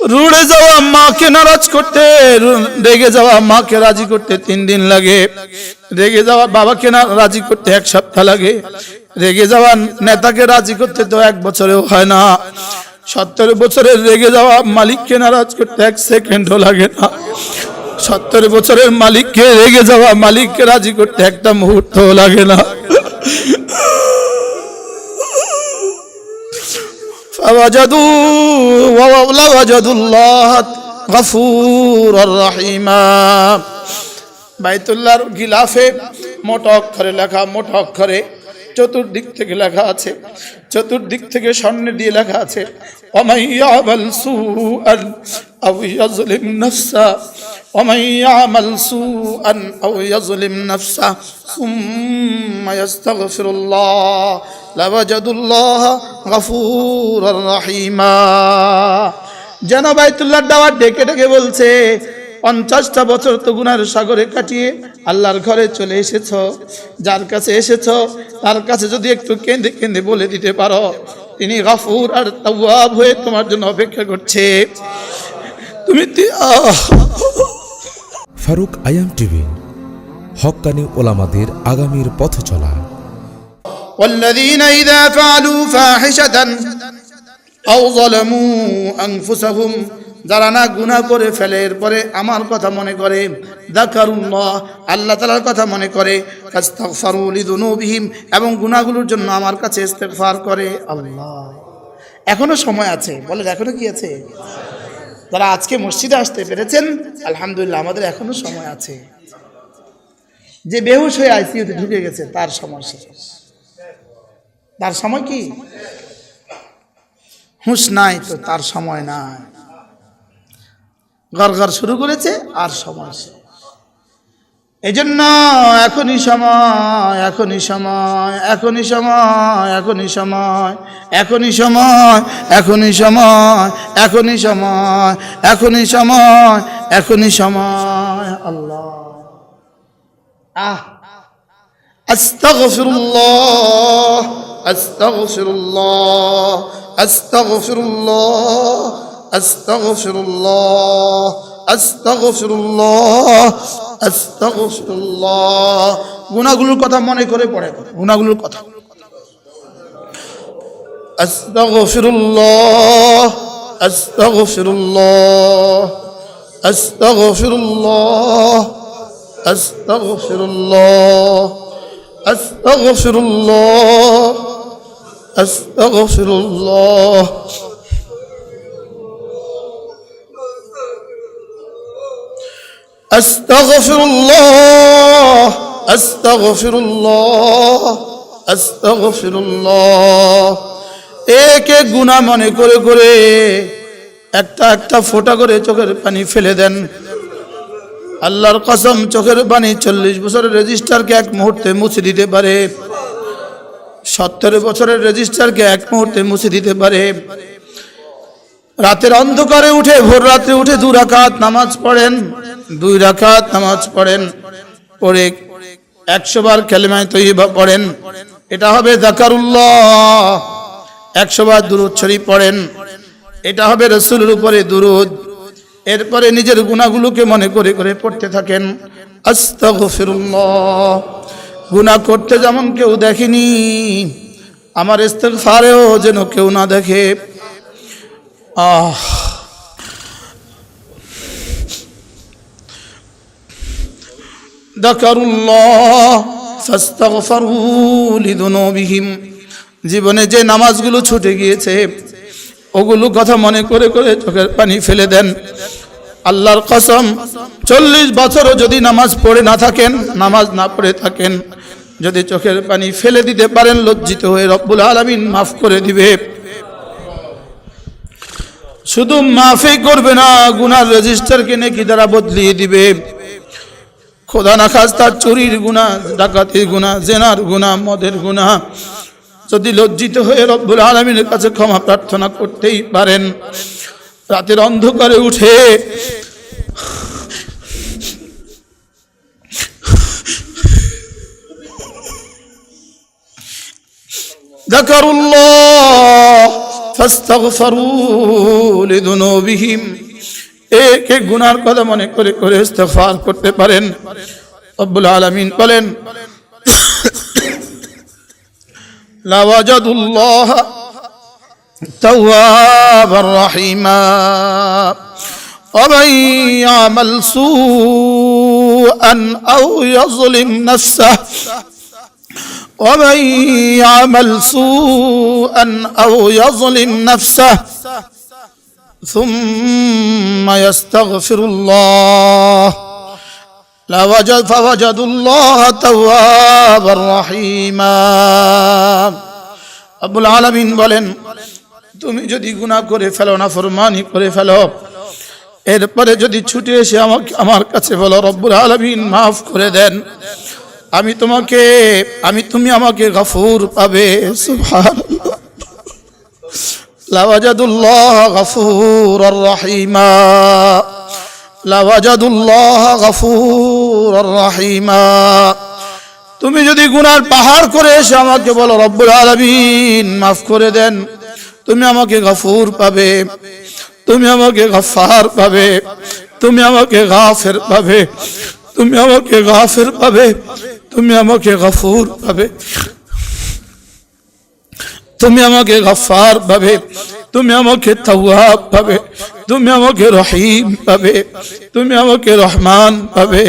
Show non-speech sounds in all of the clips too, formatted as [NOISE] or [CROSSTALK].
রুড়ে যাওয়া মাকে নারাজ করতে রেগে যাওয়া মাকে রাজি করতে তিন দিন লাগে। রেগে যাওয়া বাবাকে না রাজি করতে এক সপ্তাহ লাগে। রেগে যাওয়া নেতাকে রাজি করতে তো এক বছরেও হয় না। সত্তর বছরের রেগে যাওয়া মালিককে নারাজ করতে এক সেকেন্ডও লাগে না। সত্তর বছরের মালিককে রেগে যাওয়া মালিককে রাজি করতে একটা মুহূর্তও লাগে না। فوجدوا لوجدوا الله غفورا رحيما বাইতুল্লাহর গিলাফে মোটা অক্ষরে লেখা মোটা অক্ষরে চতুর্দিক থেকে লেখা আছে চতুর্দিক থেকে স্বর্ণে দিয়ে লেখা আছে ومن يعمل سوءا أو يظلم نفسه ومن يعمل سوءا أو يظلم نفسه লাবাজাদুল্লাহ গফুর রাহিমা। যেন বাইতুল্লাহ দাওয়ার ডেকে ডেকে বলছে, পঞ্চাশটা বছর তো গুনার সাগরে কাটিয়ে আল্লাহর ঘরে চলে এসেছ, যার কাছে এসেছ, তার কাছে যদি একটু কেঁদে কেঁদে বলে দিতে পারো, তিনি গাফুর আর তাওয়াব হয়ে তোমার জন্য অপেক্ষা করছে। তুমি ফারুক আয়াম টিভি, হকানি ওলামাদের আগামীর পথ চলা والذين إذا فعلوا فاحشة أو ظلموا أنفسهم যারা না গুনাহ করে ফেলে এরপরে আমার কথা মনে করে দাকারুল্লাহ আল্লাহ তালার কথা মনে করে ফাস্তাগফারু লিযুনুবিহিম এবং গুনাহগুলোর জন্য আমার কাছে ইস্তেগফার করে আল্লাহ এখনো সময় আছে বলে এখনো কি আছে যারা আজকে মসজিদে আসতে পেরেছেন আলহামদুলিল্লাহ আমাদের এখনো সময় আছে যে বেহুশ হয়ে আইসিইউতে ঢুকে গেছে তার সমস্যা তার সময় কি? হুঁশ নাই তো তার সময় নাই। গড় গর শুরু করেছে আর সময় এজন্য এখনই সময় এখনই সময় এখনই সময় এখনই সময় এখনই সময় এখনই সময় এখনই সময় এখনই সময় এখনই সময়, আল্লাহ। আহ। আস্তাগফিরুল্লাহ। أستغفر الله أستغفر الله أستغفر الله أستغفر الله أستغفر الله গুনাহগুলোর কথা মনে করে পড়ে গুনাহগুলোর কথা أستغفر الله أستغفر الله أستغفر الله أستغفر الله أستغفر الله أستغفر الله أستغفر الله أستغفر الله أستغفر الله এক এক গুণা মনে করে করে একটা একটা ফোঁটা করে চোখের পানি ফেলে দেন আল্লাহর কসম চোখের পানি চল্লিশ বছরের রেজিস্টারকে এক মুহূর্তে মুছে দিতে পারে সত্তর বছরের রেজিস্টারকে এক মুহূর্তে মুছে দিতে পারে। রাতের অন্ধকারে উঠে, ভোর রাত্রে উঠে দু রাকাত নামাজ পড়েন, দুই রাকাত নামাজ পড়েন, পড়ে একশো বার কেলেমায় তৈবা পড়েন। এটা হবে জাকারুল্লাহ একশো বার দুরুদ শরীফ পড়েন। এটা হবে রসুলের উপরে দুরুদ। এরপরে নিজের গুণাগুলোকে মনে করে করে পড়তে থাকেন। আস্তাগফিরুল্লাহ। গুনাহ করতে যেমন কেউ দেখেনি, আমার ইস্তেগফারেও যেন কেউ না দেখে। আহ। জীবনে যে নামাজগুলো ছুটে গিয়েছে, ওগুলো কথা মনে করে করে চোখের পানি ফেলে দেন। আল্লাহর কসম, চল্লিশ বছরও যদি নামাজ পড়ে না থাকেন, নামাজ না পড়ে থাকেন যদি চোখের পানি ফেলে দিতে পারেন, লজ্জিত হয়ে রব্বুল আলমিন মাফ করে দিবে। শুধু মাফই করবে না, গুনার রেজিস্টারকে নাকি দ্বারা বদলিয়ে দিবে। খোদা না খাস, তার চুরির গুণা ডাকাতির গুণা জেনার গুণা মদের গুণা যদি লজ্জিত হয়ে রব্বুল আলমিনের কাছে ক্ষমা প্রার্থনা করতেই পারেন, রাতের অন্ধকারে উঠে ذكروا الله فاستغفروا لذنوبهم এক এক গুনার কথা মনে করে করে ইস্তেগফার করতে পারেন রব্বুল আলামিন বলেন লাওয়াজাদুল্লাহ توابا رحيما ومن يعمل سوءا او يظلم نفسه ومن يعمل سوءا او يظلم نفسه ثم يستغفر الله لوجد فوجدوا الله توابا رحيما আব্বুল আলামিন বলেন তুমি যদি গুনাহ করে ফেলো না ফরমানি করে ফেলো এরপরে যদি ছুটে এসে আমাকে আমার কাছে বলো রব্বুল আলামিন মাফ করে দেন আমি তোমাকে, আমি তুমি আমাকে গফুর পাবে লাওয়াজাদুল্লাহ গফুর রহিমা। লাওয়াজাদুল্লাহ গফুর রহিমা। তুমি যদি গুনার পাহাড় করে এসে আমাকে বলো, রব্বুল আলামিন, মাফ করে দেন। তুমি আমাকে গফুর পাবে, তুমি আমাকে গাফার পাবে, তুমি আমাকে গাফের পাবে, তুমি আমাকে গাফের পাবে। তুমি আমাকে গফুর পাবে তুমি আমাকে গফার পাবে তুমি আমাকে তাওয়াব পাবে তুমি আমাকে রহিম পাবে তুমি আমাকে রহমান পাবে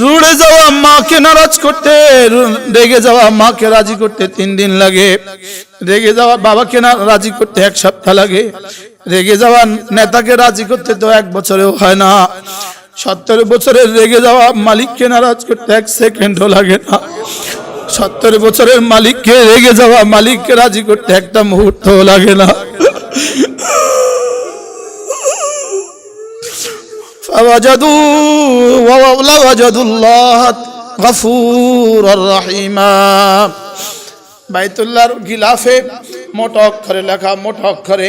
রুড়ে যাওয়া মাকে নারাজ করতে, রেগে যাওয়া মাকে রাজি করতে তিন দিন লাগে। রেগে যাওয়া বাবাকে না রাজি করতে এক সপ্তাহ লাগে। রেগে যাওয়া নেতাকে রাজি করতে তো এক বছরেও হয় না। সত্তর বছরের রেগে যাওয়া মালিককে নারাজ করতে এক সেকেন্ডও লাগে না। সত্তর বছরের মালিককে রেগে যাওয়া মালিককে রাজি করতে একটা মুহূর্ত লাগে না। বাইতুল্লাহর গিলাফে মোটা অক্ষরে লেখা, মোটা অক্ষরে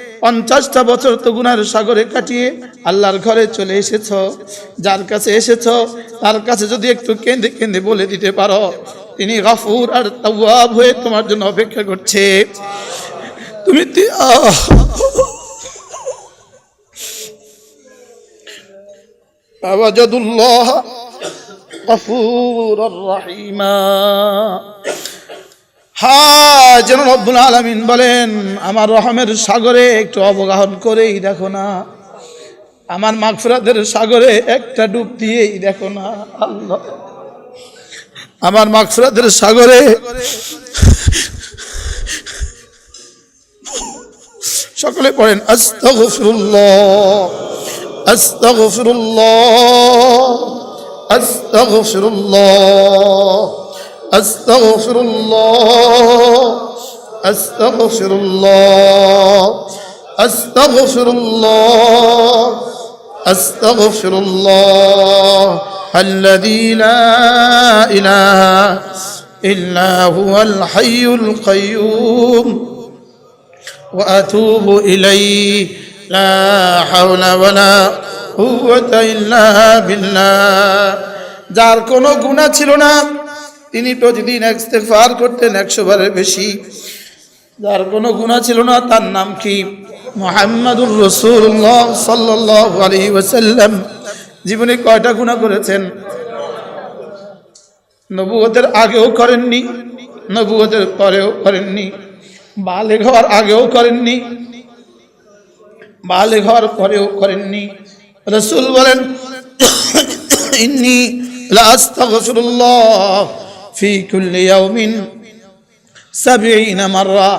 পঞ্চাশটা বছর তো গুনার সাগরে কাটিয়ে আল্লাহর ঘরে চলে এসেছ। যার কাছে এসেছ, তার কাছে যদি একটু কেঁদে কেঁদে বলে দিতে পারো, তিনি গাফুর আর তাওয়াব হয়ে তোমার জন্য অপেক্ষা করছে। তুমি! আওয়াজাদুল্লাহ গফুরার রহিমা। হ্যাঁ যেন রব্বুল আলমিন বলেন, আমার রহমের সাগরে একটু অবগাহন করেই দেখো না। আমার মাগফিরাতের সাগরে একটা ডুব দিয়েই দেখো না। আল্লাহ। আমার মাগফিরাতের সাগরে সকলে পড়েন, আস্তাগফিরুল্লাহ আস্তাগফিরুল্লাহ আস্তাগফিরুল্লাহ। أستغفر الله أستغفر الله أستغفر الله أستغفر الله الذي لا إله إلا هو الحي القيوم وأتوب إليه لا حول ولا قوة إلا بالله যার কোনো গুণা ছিল না তিনি প্রতিদিন ইস্তেগফার করতেন একশো বারের বেশি। যার কোনো গুণা ছিল না, তার নাম কি? মোহাম্মদুর রসুল্লাহ সাল্লাহ আলী ওসাল্লাম জীবনে কয়টা গুণা করেছেন? নবুয়তের আগেও করেননি, নবুয়তের পরেও করেননি বালে হওয়ার আগেও করেননি বালে হওয়ার পরেও করেননি। রসুল বলেন, [COUGHS] ইন্নি লাস্তাগফিরুল্লাহ ফি কুল্লি ইয়াউমিন সাবিঈনা মাররা।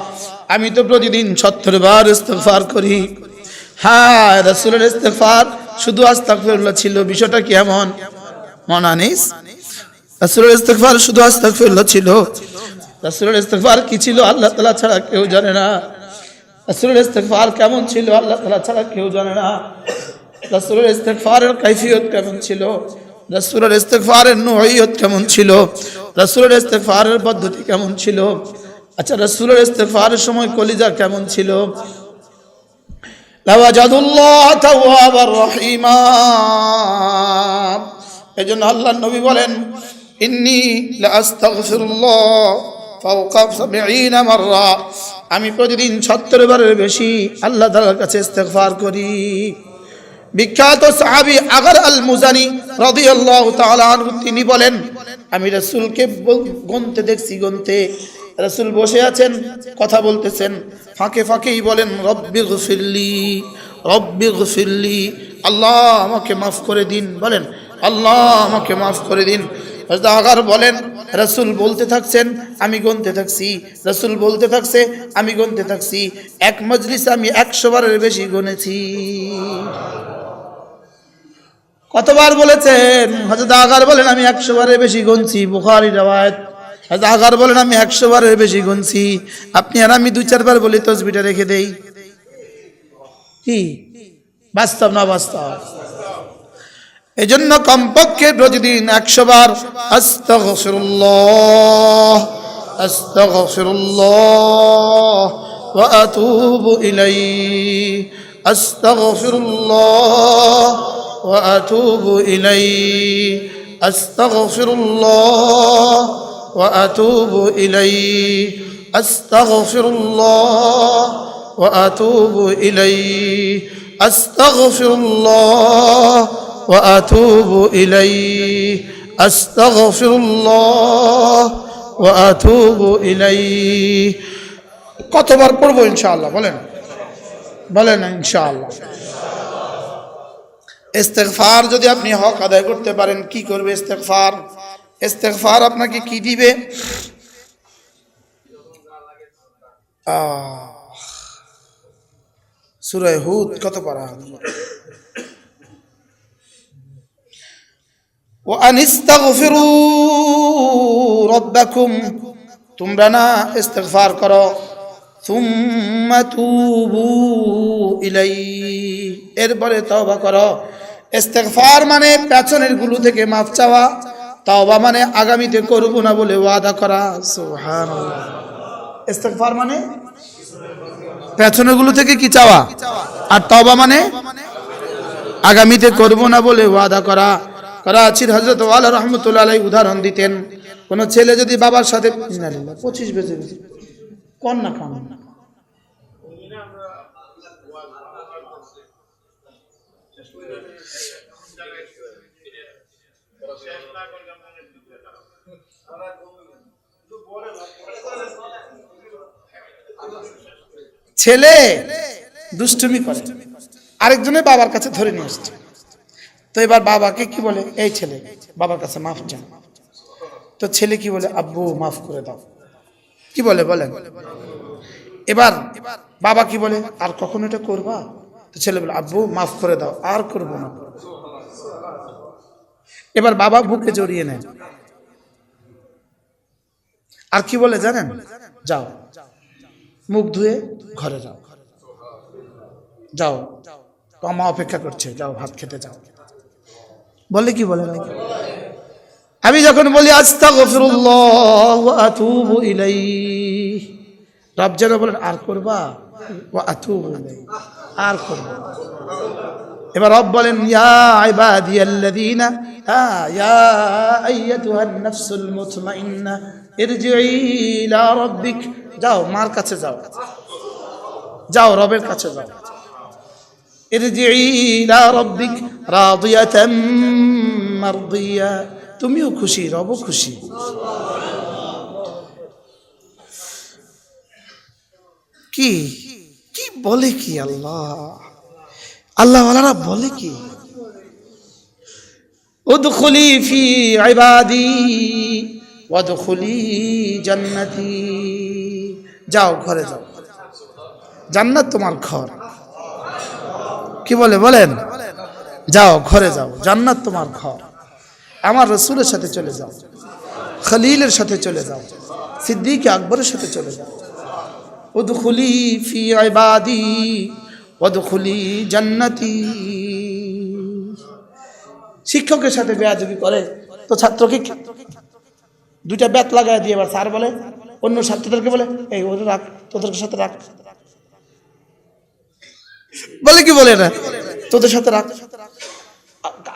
আমি তো প্রতিদিন সত্তর বার ইস্তেগফার করি। হ্যাঁ রাসূলের ইস্তেগফার, শুধু আস্তাগফিরুল্লাহ ছিল, বিষয়টা কি এমন? মনে আনিস রাসূলের ইস্তেগফার শুধু আস্তাগফিরুল্লাহ ছিল। রাসূলের ইস্তেগফার কি ছিল আল্লাহ তাআলা ছাড়া কেউ জানে না। রাসূলের ইস্তেগফার কেমন ছিল আল্লাহ তাআলা ছাড়া কেউ জানে না। রাসূলের ইস্তেগফারের কাইফিয়ত কেমন ছিল? রাসূলের ইস্তেগফারের নওয়িয়ত কেমন ছিল? রাসূলের ইস্তেগফারের পদ্ধতি কেমন ছিল? আচ্ছা রাসূলের ইস্তেগফারের সময় কলিজা কেমন ছিল? এজন্য আল্লাহ নবী বলেন, ইন্নি আমি প্রতিদিন 70 বারের বেশি আল্লাহ তালার কাছে ইস্তেগফার করি। বিখ্যাত সাহাবী আগর আল মুজানি তাআলা আনহু, তিনি বলেন, আমি রাসূলকে গুনতে দেখছি, গুনতে। রাসূল বসে আছেন, কথা বলতেছেন, ফাঁকে ফাঁকেই বলেন, রব্বি গফিরলি রব্বি গফিরলি, আল্লাহ আমাকে মাফ করে দিন। বলেন, আল্লাহ আমাকে মাফ করে দিন। আগার বলেন, রাসূল বলতে থাকছেন, আমি গুনতে থাকছি। রাসূল বলতে থাকছে, আমি গুনতে থাকছি। এক মজলিসে আমি একশো বারের বেশি গুনেছি। কতবার বলেছেন? হজরত আগার বলেন, আমি একশো বারের বেশি গুনছি। বুখারি রাওয়ায়াত। হজরত আগার বলেন, আমি একশো বারের বেশি গুনছি। আপনি আর আমি দুই, চারবার বলি, তসবিটা রেখে দেই। কি? বাস্তব না বাস্তব? এই জন্য কমপক্ষে প্রতিদিন একশো বার, আস্তাগফিরুল্লাহ আস্তাগফিরুল্লাহ, ওয়া আতুবু ইলাইহি, আস্তাগফিরুল্লাহ ওয়া আতুবু ইলাইহি আস্তাগফিরুল্লাহ ওয়া আতুবু ইলাইহি আস্তাগফিরুল্লাহ ওয়া আতুবু ইলাইহি আস্তাগফিরুল্লাহ واتوب اليه استغفر الله واتوب اليه কতবার পড়বো ইনশাআল্লাহ বলেন বলেন ইনশাআল্লাহ ইস্তেকফার যদি আপনি হক আদায় করতে পারেন, কি করবে ইস্তেকফার ইস্তেকফার আপনাকে কি দিবে? সুরায় হুদ কত পারা? ও তোমরা না ইস্তেকফার করো। তুবু এরপরে তওবা করো। ইস্তেগফার মানে পেছনেরগুলো থেকে মাফ চাওয়া। তওবা মানে আগামীতে করব না বলে ওয়াদা করা। সুবহানাল্লাহ। ইস্তেগফার মানে পেছনেরগুলো থেকে কি চাওয়া? আর তওবা মানে আগামীতে করব না বলে ওয়াদা করা। করাচির হজরত ওয়ালা রহমতুল্লাহ উদাহরণ দিতেন। কোন ছেলে যদি বাবার সাথে পঁচিশ বেজে গেছে। কন না খান। ছেলে দুষ্টুমি করে। আরেকজনের বাবার কাছে ধরে নিয়ে আসছে। তো এবার বাবাকে কি বলে? এই ছেলে, বাবার কাছে মাফ চান তো ছেলে কি বলে? আব্বু, মাফ করে দাও। কি বলে, বলেন? এবার বাবা কি বলে, আর কখনো এটা করবা? তো ছেলে বলে, আব্বু, মাফ করে দাও, আর করব না। এবার বাবা বুকে জড়িয়ে নেয়। আর কি বলে জানেন? যাও, মুখ ধুয়ে ঘরে যাও। যাও মা অপেক্ষা করছে, যাও, ভাত খেতে যাও। বলে কি বলে? না আমি যখন বলি আস্তা আতুবু ইলাই রব যেন বলেন, আর করবা? ও আতুবু ইলাই আর করবা। এবার রব বলেন, ইয়া ইবাদিয়াল্লাযীনা ইয়া আইয়াতুহান নাফসুল মুতমাইন্না ইরজিই ইলা রাব্বিক, যাও, মার কাছে যাও যাও, রবের কাছে যাও ইরজিই ইলা রাব্বিক রাদিয়াতাম মারদিয়া তুমিও খুশি রব খুশি। কি কি বলে কি আল্লাহ? আল্লাহ ওয়ালারা বলে কি? উদখুলি ফি ইবাদি, ওয়াদখুলি জান্নাতি। যাও ঘরে যাও। জান্নাত তোমার ঘর। কি বলে, বলেন? যাও ঘরে যাও, জান্নাত তোমার ঘর। আমার রসুলের সাথে চলে যাও। খলিলের সাথে চলে যাও। সিদ্দিক আকবরের সাথে চলে যাও। উদখুলি ফি ইবাদি ওদখুলি জান্নাতি। শিক্ষকের সাথে বেয়াদবি করে, তো ছাত্রকে দুইটা ব্যাত লাগায় দিয়ে এবার স্যার বলে, অন্য ছাত্রদেরকে বলে, এই ওদের রাখ তোদের সাথে রাখ বলে কি বলে না তোদের সাথে রাখ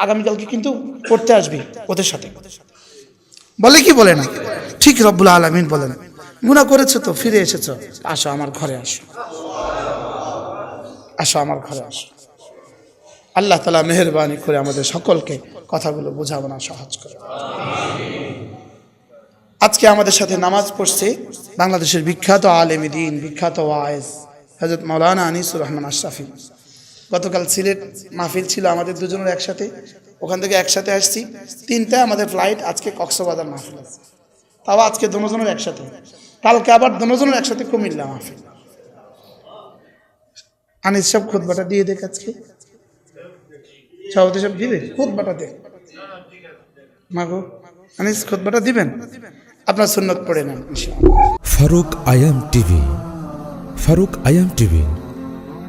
আগামীকালকে কিন্তু পড়তে আসবি ওদের সাথে। বলে কি বলে না? ঠিক রব্বুল আলমিন বলেন গুণা করেছ তো ফিরে এসেছ। আসো আমার ঘরে আসো। আসো আমার ঘরে আসো। আল্লাহ তালা মেহরবানি করে আমাদের সকলকে কথাগুলো বোঝাবনা সহজ করে। আজকে আমাদের সাথে নামাজ পড়ছে বাংলাদেশের বিখ্যাত আলেমী দিন বিখ্যাত ওয়াইজ হজরত মৌলানা আনিসুর রহমান আশরাফি। গতকাল সিলেট মাহফিল ছিল, আমাদের দুজনের একসাথে। ওখান থেকে একসাথে আসছি। তিনটায় আমাদের ফ্লাইট আজকে কক্সবাজার মাহফিল তাও আজকে দুজনের একসাথে। কালকে আবার দুজনের একসাথে কুমিল্লা মাহফিল। আনিস সব খুদবাটা দিয়ে দেখ আজকে। সভাপতি সব দিবে? খুদবাটা দে মাগো, আনিস খুদবাটা দিবেন? আপনার সুন্নত পড়ে নেন ফারুক আয়াম টিভি। ফারুক আয়াম টিভি।